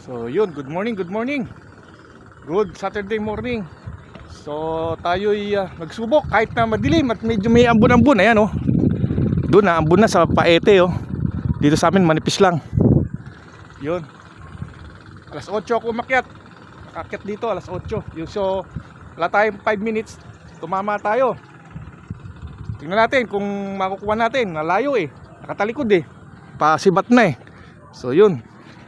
So yun, good morning, good morning. Good Saturday morning. So tayo'y uh, nagsubok kahit na madilim at medyo may ambon-ambon. Ayan oh. Doon na, ambon na sa paete oh. Dito sa amin manipis lang. Yun. Alas 8 ako umakyat. Nakakyat dito alas 8. Yun, so wala tayong 5 minutes. Tumama tayo. Tingnan natin kung makukuha natin. Nalayo eh. Nakatalikod eh. Pasibat na eh. So yun.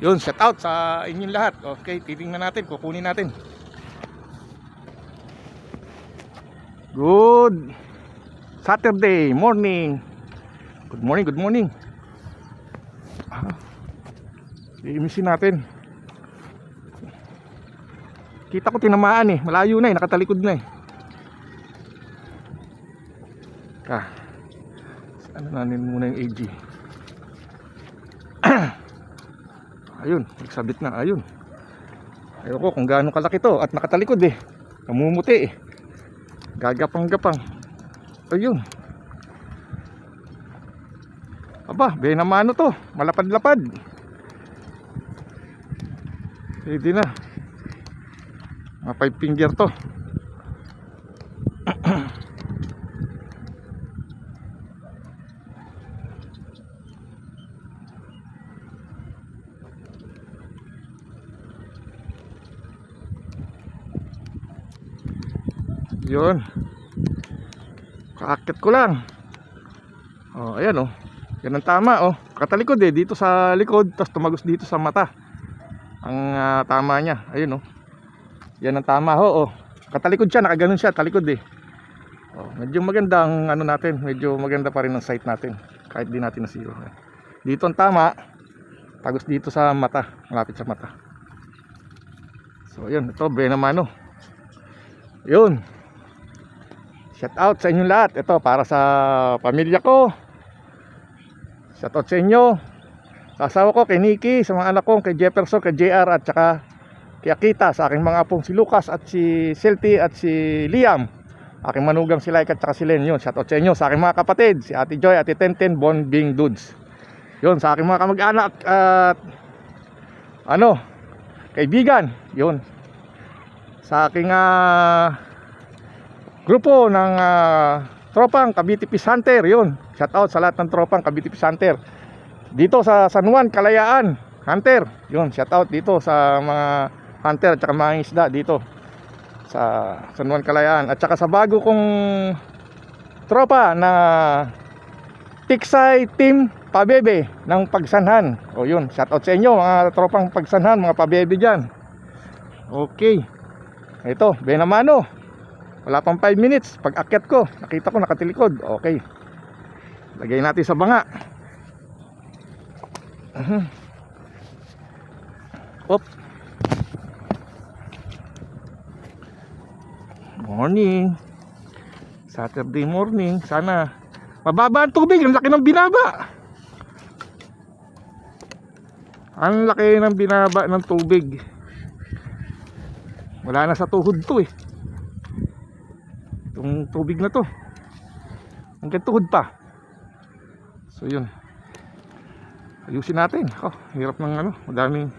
Yun, shout out sa inyong lahat. Okay, titingnan natin, kukunin natin. Good Saturday morning. Good morning, good morning. Ah, Iimisin natin. Kita ko tinamaan eh. Malayo na eh, nakatalikod na eh. Ah. Ano nanin muna yung AG. Ayun, nagsabit na, ayun. Ayoko kung gaano kalaki to at nakatalikod eh. Namumuti eh. Gagapang-gapang. Ayun. Aba, benamano to. Malapad-lapad. Pwede na. Mga five finger to. Yun. Kaakit ko lang. Oh, ayan oh. Yan ang tama oh. Katalikod eh dito sa likod tapos tumagos dito sa mata. Ang ah, tama niya. Ayun oh. Yan ang tama ho oh. Katalikod siya, nakaganon siya, talikod eh. Oh, medyo maganda ang ano natin, medyo maganda pa rin ang sight natin kahit di natin nasiro. Dito ang tama. Tagos dito sa mata, malapit sa mata. So, yun, ito Benamano. Yun. Shout out sa inyong lahat. Ito para sa pamilya ko. Shout out sa inyo. Sa asawa ko kay Nikki, sa mga anak ko kay Jefferson, kay JR at saka kay Akita, sa aking mga apong si Lucas at si Silty at si Liam. Aking manugang si Laika at saka si Len. Yun, shout out sa inyo. Sa aking mga kapatid, si Ate Joy, Ate Tenten, Bon Bing Dudes. Yun, sa aking mga kamag-anak at ano, kaibigan. Yun. Sa aking ah, grupo ng ah, tropang Cavite Peace Hunter. Yun, shout out sa lahat ng tropang Cavite Peace Hunter. Dito sa San Juan, Kalayaan, Hunter. Yun, shout out dito sa mga hunter at saka mga isda dito sa San Juan Kalayaan at saka sa bago kong tropa na Tiksay Team Pabebe ng Pagsanhan. O yun, shout out sa inyo mga tropang Pagsanhan, mga Pabebe diyan. Okay. Ito, Benamano. Wala pang 5 minutes. Pag akyat ko, nakita ko nakatilikod. Okay. Lagay natin sa banga. Mhm. Op. Morning. Saturday morning. Sana mababa ang tubig. Ang laki ng binaba. Ang laki ng binaba ng tubig. Wala na sa tuhod to eh. Tubig na to. Hanggang tuhod pa. So yun. Ayusin natin. Oh, hirap ng ano. Madaming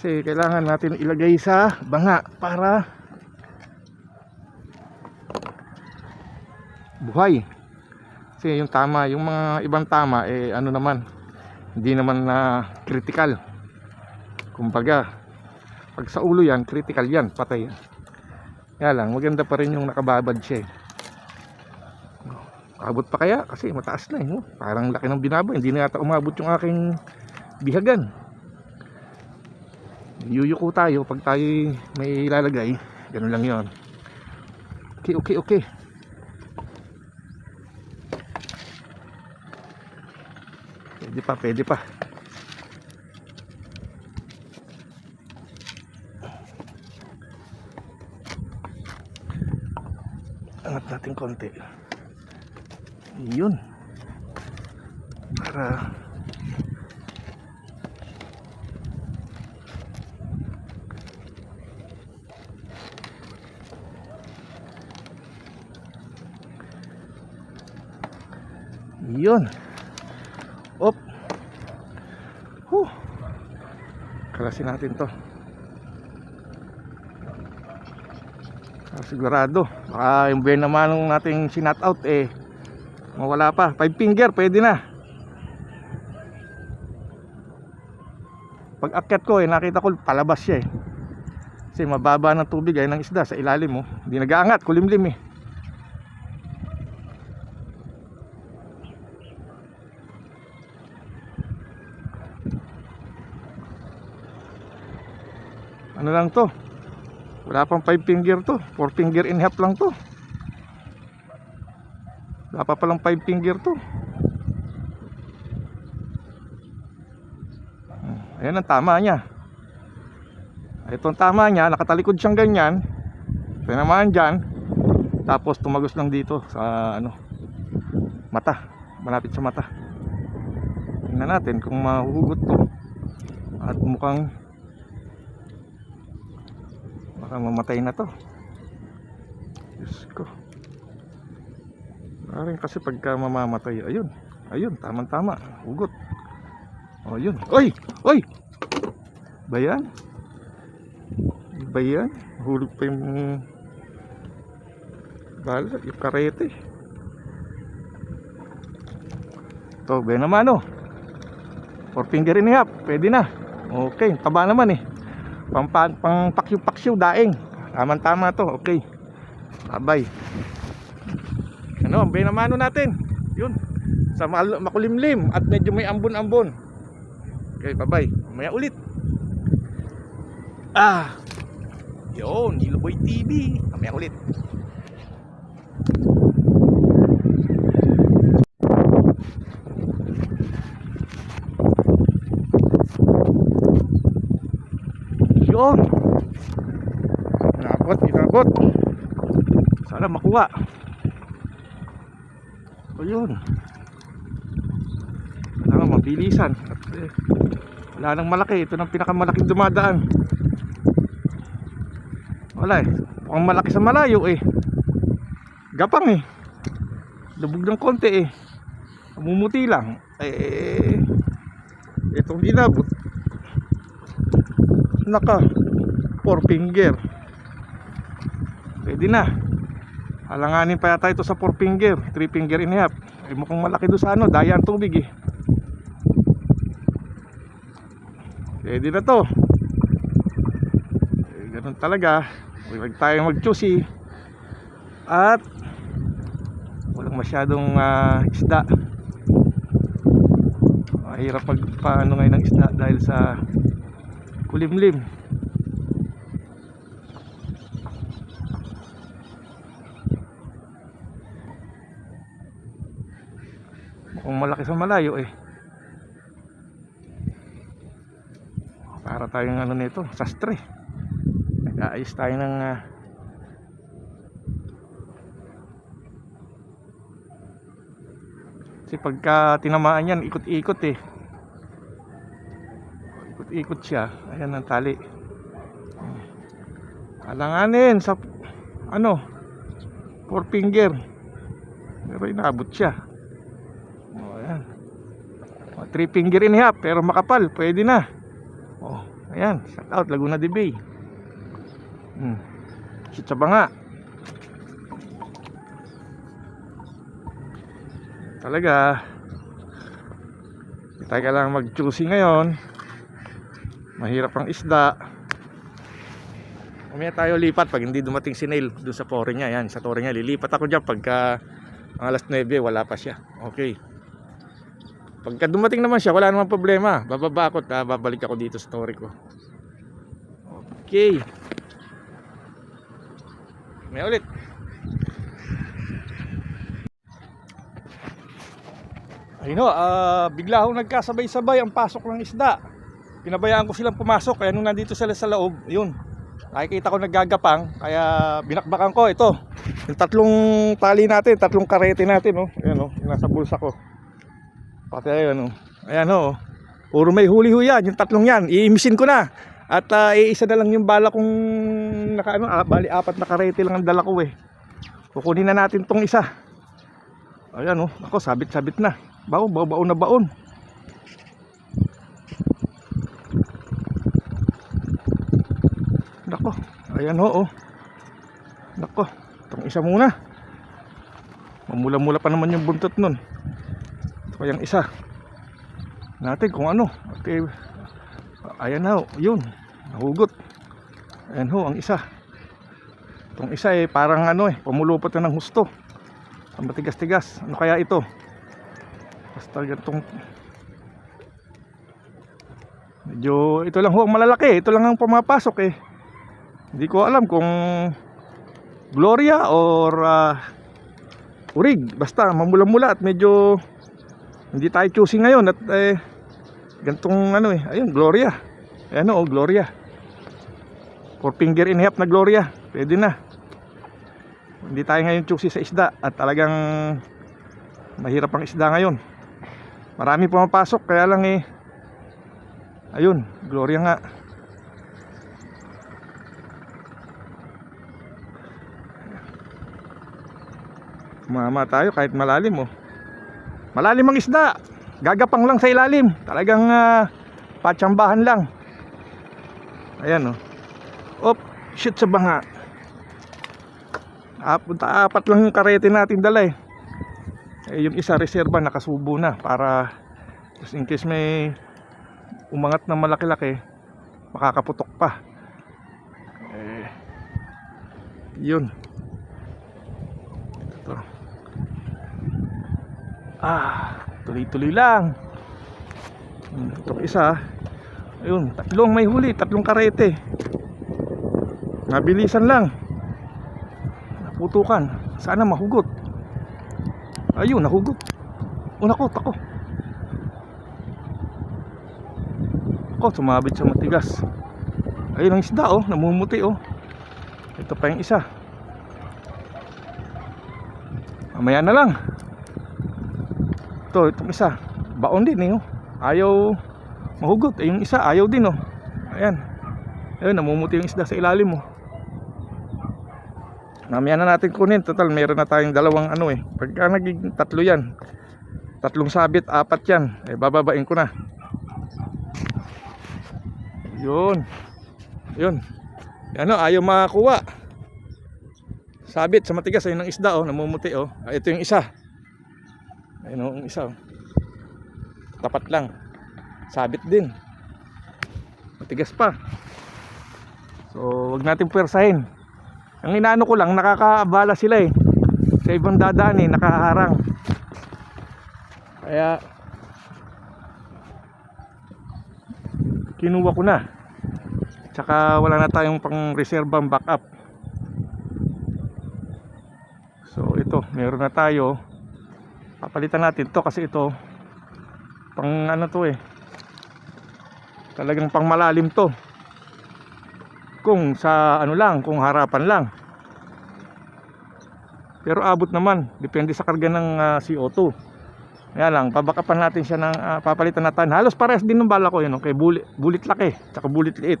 kasi kailangan natin ilagay sa banga para buhay. Kasi yung tama, yung mga ibang tama eh ano naman hindi naman na critical. Kumbaga, pag sa ulo yan, critical yan, patay yan. Kaya lang, maganda pa rin yung nakababad siya eh. Abot pa kaya? Kasi mataas na eh. No? Parang laki ng binaba. Hindi na yata umabot yung aking bihagan. Yuyuko tayo pag tayo may ilalagay. Ganun lang yon. Okay, okay, okay. Pwede pa, pwede pa. Angat natin konti. Yun. Para Yun. Op. Huh. Kalasin natin to. Sigurado. Baka yung buwan naman nung nating sinat out eh. Mawala pa. Five finger, pwede na. Pag akyat ko eh, nakita ko palabas siya eh. Kasi mababa ng tubig ay ng isda sa ilalim mo. Hindi nag-aangat, kulimlim eh. Ano lang to? Wala pang 5 finger to. 4 finger in half lang to. Wala pa palang 5 finger to. Hmm, Ayan ang tama niya. Ito ang tama niya. Nakatalikod siyang ganyan. Tinamaan dyan. Tapos tumagos lang dito sa ano mata. Malapit sa mata. Tingnan natin kung mahuhugot to. At mukhang baka mamatay na to. Diyos ko. Parang kasi pagka mamamatay ayun. Ayun tamang tama hugot. O yun. Oy! Oy! Ba yan? Ba yan? Hulog pa yung bala yung karete. To ba naman oh. Four finger in half pwede na. Okay taba naman eh pang, pang, pang paksyo-paksyo daing. Tamang tama to okay. Abay. Ano ang benamano natin? Yun. Sa makulimlim at medyo may ambon-ambon. Okay bye bye mamaya ulit. Ah! Yun Iloboy TV mamaya ulit Yun. Inabot. Sana makuha. O yun. Kailangan mabilisan. At, eh, wala nang malaki. Ito nang pinakamalaking dumadaan. Wala eh. Mukhang malaki sa malayo eh. Gapang eh. Lubog ng konti eh. Mumuti lang. Eh, itong inabot naka four finger pwede na. Halanganin pa yata ito sa four finger three finger in half. Eh mukhang malaki doon sa ano daya ang tubig eh. Pwede na to. Eh, ganun talaga. Huwag tayong mag choosy at walang masyadong ah, isda. Mahirap magpaano ngayon ng isda dahil sa kulimlim mukhang malaki sa malayo eh. Para tayong ano nito sastre. Nag-aayos tayo ng ah, kasi pagka tinamaan yan ikot-ikot eh. Ikot-ikot siya. Ayan ang tali. Alanganin sa ano four finger. Pero inabot siya 3 finger and a half pero makapal pwede na. Oh ayan shout out Laguna de Bay. Hmm. chichaba nga talaga. Tayo ka lang mag ngayon. Mahirap ang isda. Umaya tayo lipat pag hindi dumating si Nail doon sa tore niya. Yan sa tore niya lilipat ako dyan pagka ang alas 9 wala pa siya. Okay. Pagka dumating naman siya, wala namang problema. Bababa ako at ah, babalik ako dito sa tore ko. Okay. May ulit. Ayun ho, ah, bigla akong nagkasabay-sabay ang pasok ng isda. Pinabayaan ko silang pumasok kaya nung nandito sila sa loob, yun. Nakikita ko naggagapang kaya binakbakan ko ito. Yung tatlong tali natin, tatlong karete natin, oh. Ayan oh, nasa bulsa ko. Pati ayun oh. Ayan oh. Puro may huli ho yan, yung tatlong yan. Iimisin ko na. At ah, iisa na lang yung bala kong naka ano, ah, bali apat na karete lang ang dala ko eh. Kukunin na natin tong isa. Ayan oh, ako sabit-sabit na. Baon, baon, baon na baon. Ayan ho, oh. Nako, itong isa muna. Mamula-mula pa naman yung buntot nun. Ito yung isa. Natin kung ano. Okay. Ayan na ho, yun. Nahugot. Ayan ho, ang isa. Itong isa eh, parang ano eh, pumulupot na ng husto. Ang matigas-tigas. Ano kaya ito? Basta ganitong Medyo ito lang ho ang malalaki. Ito lang ang pumapasok eh. Hindi ko alam kung Gloria or ah, Urig. Basta mamula-mula at medyo hindi tayo choosing ngayon at eh gantong ano eh. Ayun, Gloria. Ayan o, Gloria. Four finger in half na Gloria. Pwede na. Hindi tayo ngayon choosy sa isda at talagang mahirap ang isda ngayon. Marami pumapasok kaya lang eh Ayun, Gloria nga. Mama tayo kahit malalim oh. Malalim ang isda. Gagapang lang sa ilalim. Talagang uh, patsambahan lang. Ayan oh. Op, shoot sa banga. Apunta apat lang yung karete natin dala eh. eh yung isa reserva nakasubo na para just in case may umangat na malaki-laki makakaputok pa eh yun ah tuloy-tuloy lang Hmm, ito isa ayun tatlong may huli tatlong karete nabilisan lang naputukan sana mahugot ayun nahugot unakot ako Ako, sumabit sa matigas. Ayun ang isda oh, namumuti oh. Ito pa yung isa. Mamaya na lang. Ito, itong isa. Baon din eh oh. Ayaw mahugot. Eh, yung isa, ayaw din oh. Ayan. Ayun, namumuti yung isda sa ilalim oh. Mamaya na natin kunin. Total, meron na tayong dalawang ano eh. Pagka naging tatlo yan. Tatlong sabit, apat yan. Eh, bababain ko na. Yun. Yun. Ano, ayaw makakuha. Sabit sa matigas ayun ang isda oh, namumuti oh. Ah, ito yung isa. Ayun oh, ang isa oh. Tapat lang. Sabit din. Matigas pa. So, wag natin puwersahin. Ang inaano ko lang, nakakaabala sila eh. Sa ibang dadaan eh, nakaharang. Kaya, kinuha ko na tsaka wala na tayong pang reserbang backup so ito meron na tayo papalitan natin to kasi ito pang ano to eh talagang pang malalim to kung sa ano lang kung harapan lang pero abot naman depende sa karga ng ah, CO2 kaya lang, pabakapan natin siya ng ah, papalitan natin. Halos parehas din ng bala ko yun, okay? Bulit, bulit laki, tsaka bulit liit.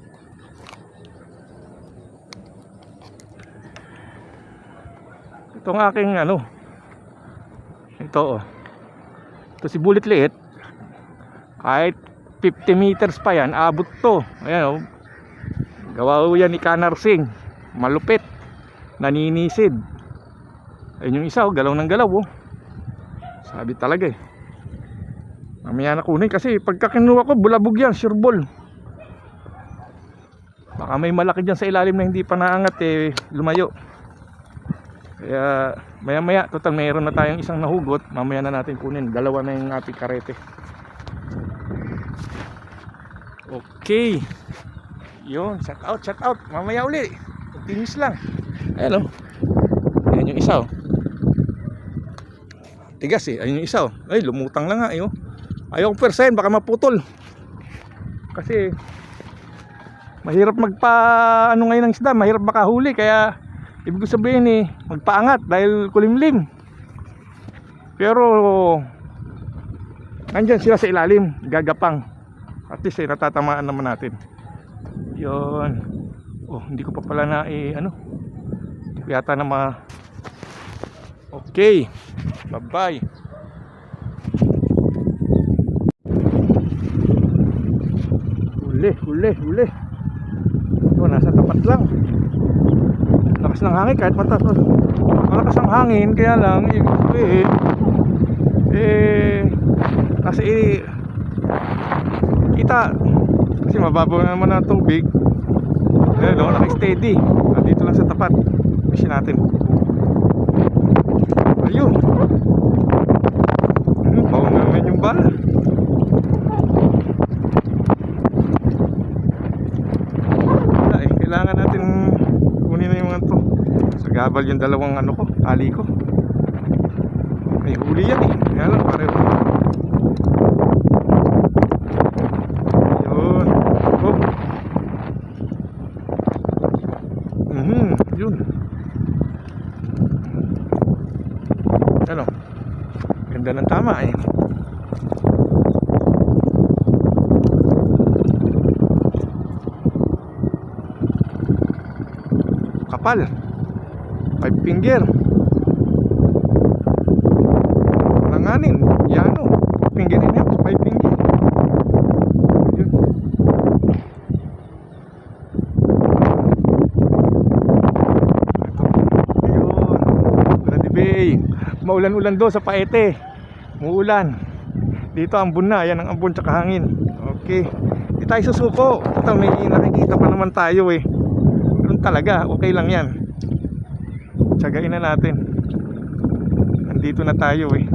Itong aking ano, ito oh. Ito si bulit liit. Kahit 50 meters pa yan, abot to. Ayan oh. Gawa ko yan ni Kanar Singh. Malupit. Naninisid. Ayun yung isa oh, galaw ng galaw oh. Sabi talaga eh. Mamaya na kunin kasi pagka kinuha ko bulabog yan, sure ball. Baka may malaki dyan sa ilalim na hindi pa naangat eh, lumayo. Kaya maya maya, total mayroon na tayong isang nahugot. Mamaya na natin kunin. Dalawa na yung ating karete. Okay. Yun, shout out, shout out. Mamaya uli. Tinis lang. Ayan o. Ayan yung isa o. Tigas eh. Ayun yung isa oh. Ay, lumutang lang nga eh oh. Ayaw persen, baka maputol. Kasi mahirap magpa ano ngayon ng isda, mahirap makahuli kaya ibig sabihin eh magpaangat dahil kulimlim. Pero nandyan sila sa ilalim, gagapang. At least eh, natatamaan naman natin. Yun. Oh, hindi ko pa pala na eh, ano. Yata na ma Okay. Bye-bye. Huli, huli, huli. Ito, nasa tapat lang. Lakas ng hangin kahit mataas malakas ang hangin kaya lang ibig sabihin eh kasi eh, kita kasi mababaw na naman ang tubig. Ayun no naka-steady. Dito lang sa tapat. Mission natin. Ayun. Ayun bawa namin yung bala wala eh kailangan natin kunin na yung mga to sagabal yung dalawang ano ko tali ko. May huli yan eh. Kaya lang pareho. Yun. Oh. Mhm yun. Ano? Ganda ng tama eh. Kapal five finger langanin yano finger a half. Grande Bay. Maulan-ulan do sa Paete. Muulan. Dito ambon na. Yan ang ambon tsaka hangin. Okay. Di tayo susuko. Ito may nakikita pa naman tayo eh. Ganun talaga. Okay lang yan. Tsagain na natin. Nandito na tayo eh.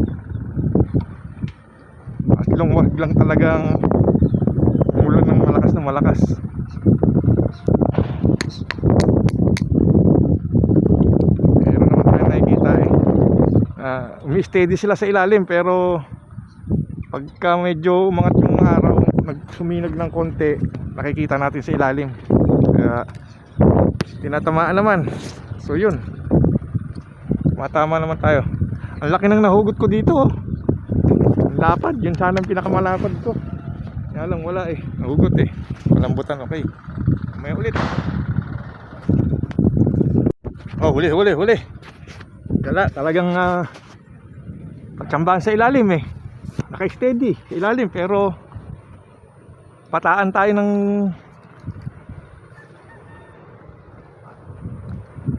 At wag lang talagang umulan ng malakas na malakas. Meron naman tayo nakikita eh. Ah, umi-steady sila sa ilalim pero pagka medyo umangat yung araw, nagsuminag ng konti, nakikita natin sa ilalim. Kaya tinatamaan naman. So yun. Matama naman tayo. Ang laki ng nahugot ko dito. oh. Ang lapad, yun sana ang pinakamalapad ko. Kaya lang wala eh. Nahugot eh. Malambutan okay. May ulit. Oh, huli, huli, huli. Kala, talagang uh, pagtsambahan sa ilalim eh. Naka-steady sa ilalim pero pataan tayo ng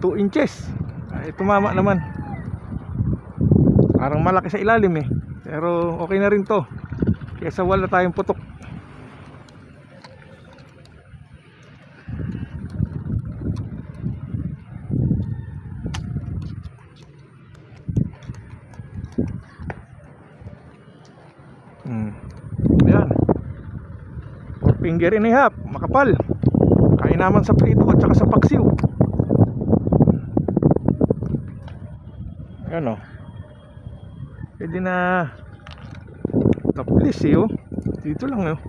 2 inches. Ay, tumama naman. Parang malaki sa ilalim eh. Pero okay na rin to. Kesa wala tayong putok. Hmm. Ayan. Four finger and a half. Makapal. Kain naman sa prito at saka sa paksiw. Ayan o. Pwede na taplis eh oh. Dito lang oh.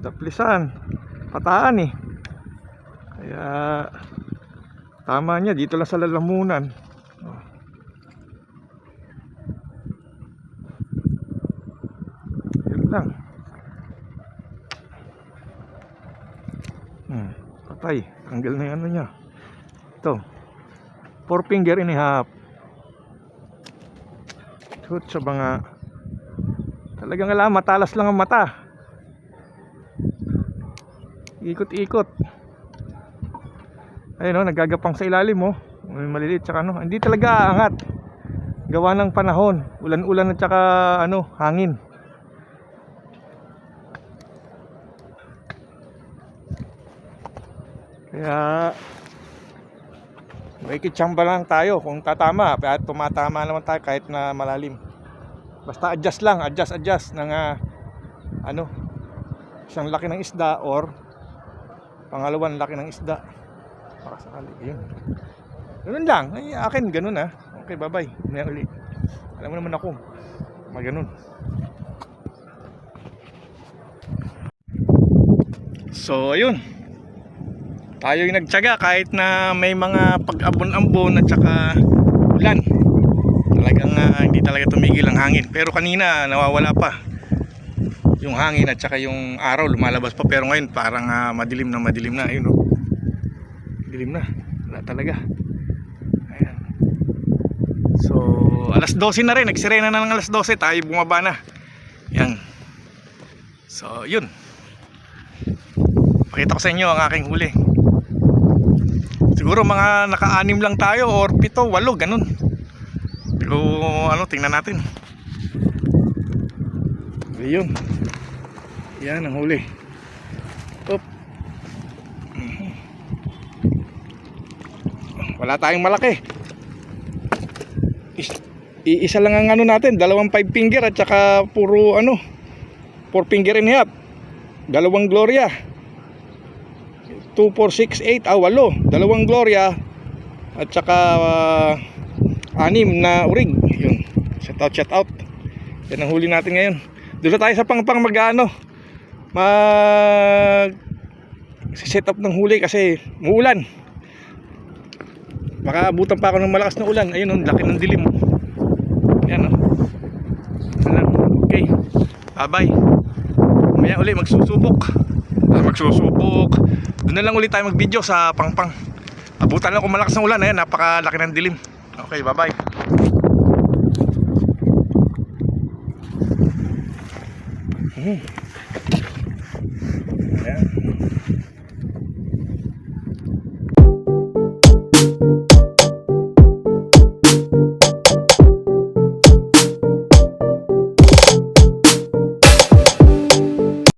Taplisan. Pataan eh. Kaya tama niya dito lang sa lalamunan. Oh. Yun lang. Hmm, patay. Tanggal na yung ano niya. Ito. Four finger and a half. Shoot sa mga talagang alam, matalas lang ang mata. Ikot-ikot. Ayun oh, nagagapang sa ilalim oh. May maliliit tsaka ano, hindi talaga aangat. Gawa ng panahon, ulan-ulan at tsaka ano, hangin. Kaya may kitsamba lang tayo kung tatama. At tumatama naman tayo kahit na malalim. Basta adjust lang adjust adjust ng ah, ano isang laki ng isda or pangalawang laki ng isda. Baka sakali yun. Ganun lang. Ay akin ganun ah. Okay bye bye may uli alam mo naman ako. Mag ganun. So ayun tayo yung nagtyaga kahit na may mga pag-abon-ambon at saka ulan. Talagang ah, hindi talaga tumigil ang hangin. Pero kanina nawawala pa. Yung hangin at saka yung araw lumalabas pa. Pero ngayon parang ah, madilim na madilim na. Ayun oh. dilim na. Wala talaga. Ayan. So alas 12 na rin. Nagsirena na ng alas 12 tayo bumaba na. Yan. So yun. Pakita ko sa inyo ang aking huli Siguro mga naka-anim lang tayo or pito, walo, ganun. Pero ano, tingnan natin. Ayun. Yan ang huli. Mhm. Wala tayong malaki. Is, iisa lang ang ano natin, dalawang five finger at saka puro ano, four finger and half. Dalawang Gloria. 2, 4, 6, 8, ah, walo. Dalawang Gloria at saka ah, anim na urig. Yun. Shout out, shout out. Yan ang huli natin ngayon. Doon tayo sa pang-pang mag-ano. Mag set up ng huli kasi muulan. Baka abutan pa ako ng malakas na ulan. Ayun, ang laki ng dilim. Yan oh. Okay. Bye-bye. Maya uli magsusubok. Ah, magsusubok. Doon na lang ulit tayo mag-video sa pangpang. Abutan lang kung malakas ng ulan. Ayan, napakalaki ng dilim. Okay, bye-bye. Hmm. Ayan.